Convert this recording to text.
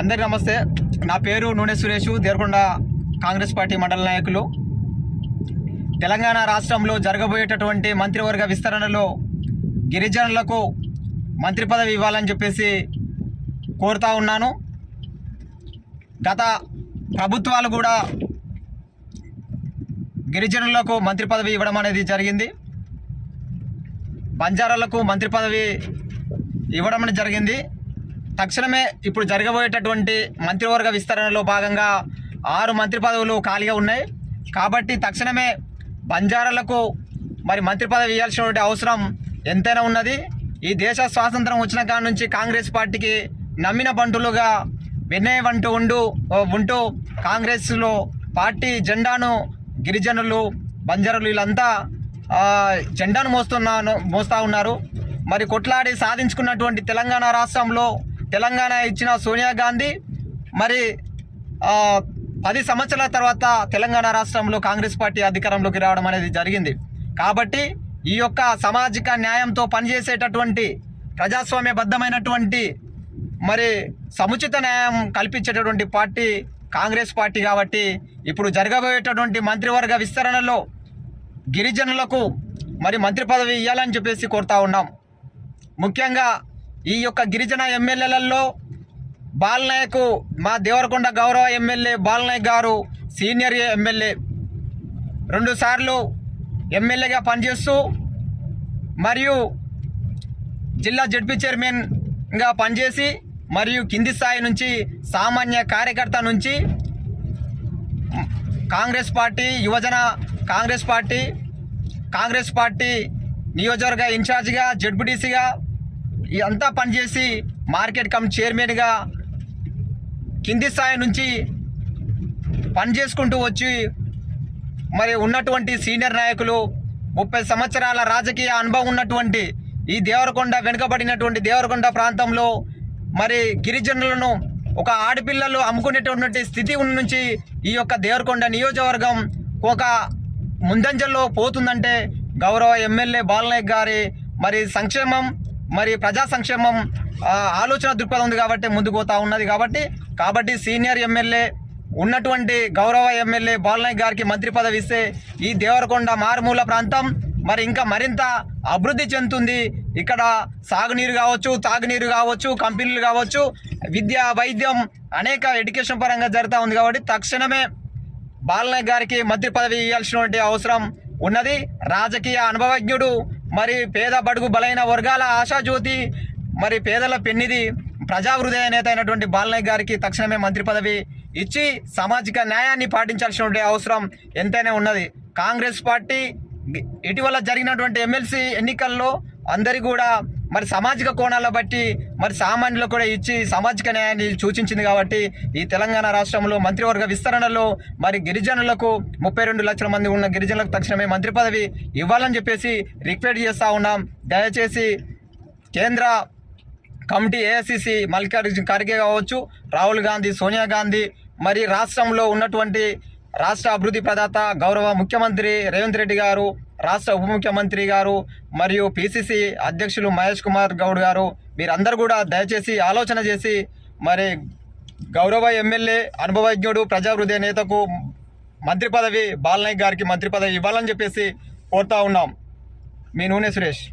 అందరు నమస్తే. నా పేరు నూనె సురేష్ దేవరకొండ కాంగ్రెస్ పార్టీ మండల నాయకులు. తెలంగాణ రాష్ట్రంలో జరగబోయేటటువంటి మంత్రివర్గ విస్తరణలో గిరిజనులకు మంత్రి పదవి ఇవ్వాలని చెప్పేసి కోరుతా ఉన్నాను. గత ప్రభుత్వాలు కూడా గిరిజనులకు మంత్రి పదవి ఇవ్వడం అనేది జరిగింది. బంజారాలకు మంత్రి పదవి ఇవ్వడం అనేది జరిగింది. తక్షణమే ఇప్పుడు జరగబోయేటటువంటి మంత్రివర్గ విస్తరణలో భాగంగా ఆరు మంత్రి పదవులు ఖాళీగా ఉన్నాయి. కాబట్టి తక్షణమే బంజారాలకు మరి మంత్రి పదవి ఇవ్వాల్సినటువంటి అవసరం ఎంతైనా ఉన్నది. ఈ దేశ స్వాతంత్రం వచ్చిన కాడ నుంచి కాంగ్రెస్ పార్టీకి నమ్మిన బంటులుగా వినయవంటూ ఉండు ఉంటూ కాంగ్రెస్లో పార్టీ జెండాను గిరిజనులు బంజారులు వీళ్ళంతా జెండాను మోస్తున్నాను మోస్తూ ఉన్నారు. మరి కొట్లాడి సాధించుకున్నటువంటి తెలంగాణ రాష్ట్రంలో తెలంగాణ ఇచ్చిన సోనియా గాంధీ మరి పది సంవత్సరాల తర్వాత తెలంగాణ రాష్ట్రంలో కాంగ్రెస్ పార్టీ అధికారంలోకి రావడం అనేది జరిగింది. కాబట్టి ఈ యొక్క సామాజిక న్యాయంతో పనిచేసేటటువంటి ప్రజాస్వామ్యబద్ధమైనటువంటి మరి సముచిత న్యాయం కల్పించేటటువంటి పార్టీ కాంగ్రెస్ పార్టీ కాబట్టి ఇప్పుడు జరగబోయేటటువంటి మంత్రివర్గ విస్తరణలో గిరిజనులకు మరి మంత్రి పదవి ఇవ్వాలని చెప్పేసి కోరుతా ఉన్నాం. ముఖ్యంగా ఈ యొక్క గిరిజన ఎమ్మెల్యేలలో బాల్నాయక్ మా దేవరకొండ గౌరవ ఎమ్మెల్యే బాలనాయక్ గారు సీనియర్ ఎమ్మెల్యే రెండుసార్లు ఎమ్మెల్యేగా పనిచేస్తూ మరియు జిల్లా జడ్పీ చైర్మన్గా పనిచేసి మరియు కింది స్థాయి నుంచి సామాన్య కార్యకర్త నుంచి కాంగ్రెస్ పార్టీ యువజన కాంగ్రెస్ పార్టీ కాంగ్రెస్ పార్టీ నియోజకవర్గ ఇన్ఛార్జిగా జడ్పీటీసీగా అంతా పనిచేసి మార్కెట్ కమ్ చైర్మన్గా కింది స్థాయి నుంచి పనిచేసుకుంటూ వచ్చి మరి ఉన్నటువంటి సీనియర్ నాయకులు ముప్పై సంవత్సరాల రాజకీయ అనుభవం ఉన్నటువంటి ఈ దేవరకొండ వెనుకబడినటువంటి దేవరకొండ ప్రాంతంలో మరి గిరిజనులను ఒక ఆడపిల్లలు అమ్ముకునేటటువంటి స్థితి నుంచి ఈ యొక్క దేవరకొండ నియోజకవర్గం ఒక ముందంజల్లో పోతుందంటే గౌరవ ఎమ్మెల్యే బాలనాయక్ గారి మరి సంక్షేమం మరి ప్రజా సంక్షేమం ఆలోచన దృక్పథం ఉంది కాబట్టి ముందుకు పోతా ఉన్నది కాబట్టి కాబట్టి సీనియర్ ఎమ్మెల్యే ఉన్నటువంటి గౌరవ ఎమ్మెల్యే బాలనాయక్ గారికి మంత్రి పదవి ఇస్తే ఈ దేవరకొండ మారుమూల ప్రాంతం మరి ఇంకా మరింత అభివృద్ధి చెందుతుంది. ఇక్కడ సాగునీరు కావచ్చు తాగునీరు కావచ్చు కంపెనీలు కావచ్చు విద్య వైద్యం అనేక ఎడ్యుకేషన్ పరంగా జరుగుతూ ఉంది కాబట్టి తక్షణమే బాలనాయక్ గారికి మంత్రి పదవి ఇవ్వాల్సినటువంటి అవసరం ఉన్నది. రాజకీయ అనుభవజ్ఞుడు మరి పేద బడుగు బలైన వర్గాల ఆశాజ్యోతి మరి పేదల పెన్నిది ప్రజా హృదయ నేత అయినటువంటి బాలనాయక్ గారికి తక్షణమే మంత్రి పదవి ఇచ్చి సామాజిక న్యాయాన్ని పాటించాల్సినటువంటి అవసరం ఎంతైనా ఉన్నది. కాంగ్రెస్ పార్టీ ఇటీవల జరిగినటువంటి ఎమ్మెల్సీ ఎన్నికల్లో అందరి కూడా మరి సామాజిక కోణాల బట్టి మరి సామాన్యులకు కూడా ఇచ్చి సామాజిక న్యాయాన్ని సూచించింది కాబట్టి ఈ తెలంగాణ రాష్ట్రంలో మంత్రివర్గ విస్తరణలో మరి గిరిజనులకు ముప్పై రెండు లక్షల మంది ఉన్న గిరిజనులకు తక్షణమే మంత్రి పదవి ఇవ్వాలని చెప్పేసి రిక్వెస్ట్ చేస్తూ ఉన్నాం. దయచేసి కేంద్ర కమిటీ ఏఐసిసి మల్లికార్జున ఖర్గే కావచ్చు రాహుల్ గాంధీ సోనియా గాంధీ మరి రాష్ట్రంలో ఉన్నటువంటి రాష్ట్ర అభివృద్ధి ప్రదాత గౌరవ ముఖ్యమంత్రి రేవంత్ రెడ్డి గారు రాష్ట్ర ఉప ముఖ్యమంత్రి గారు మరియు పిసిసి అధ్యక్షులు మహేష్ కుమార్ గౌడ్ గారు మీరందరూ కూడా దయచేసి ఆలోచన చేసి మరి గౌరవ ఎమ్మెల్యే అనుభవజ్ఞుడు ప్రజాహృదయ నేతకు మంత్రి పదవి బాలనాయక్ గారికి మంత్రి పదవి ఇవ్వాలని చెప్పేసి కోరుతా ఉన్నాం. మీ నూనె సురేష్.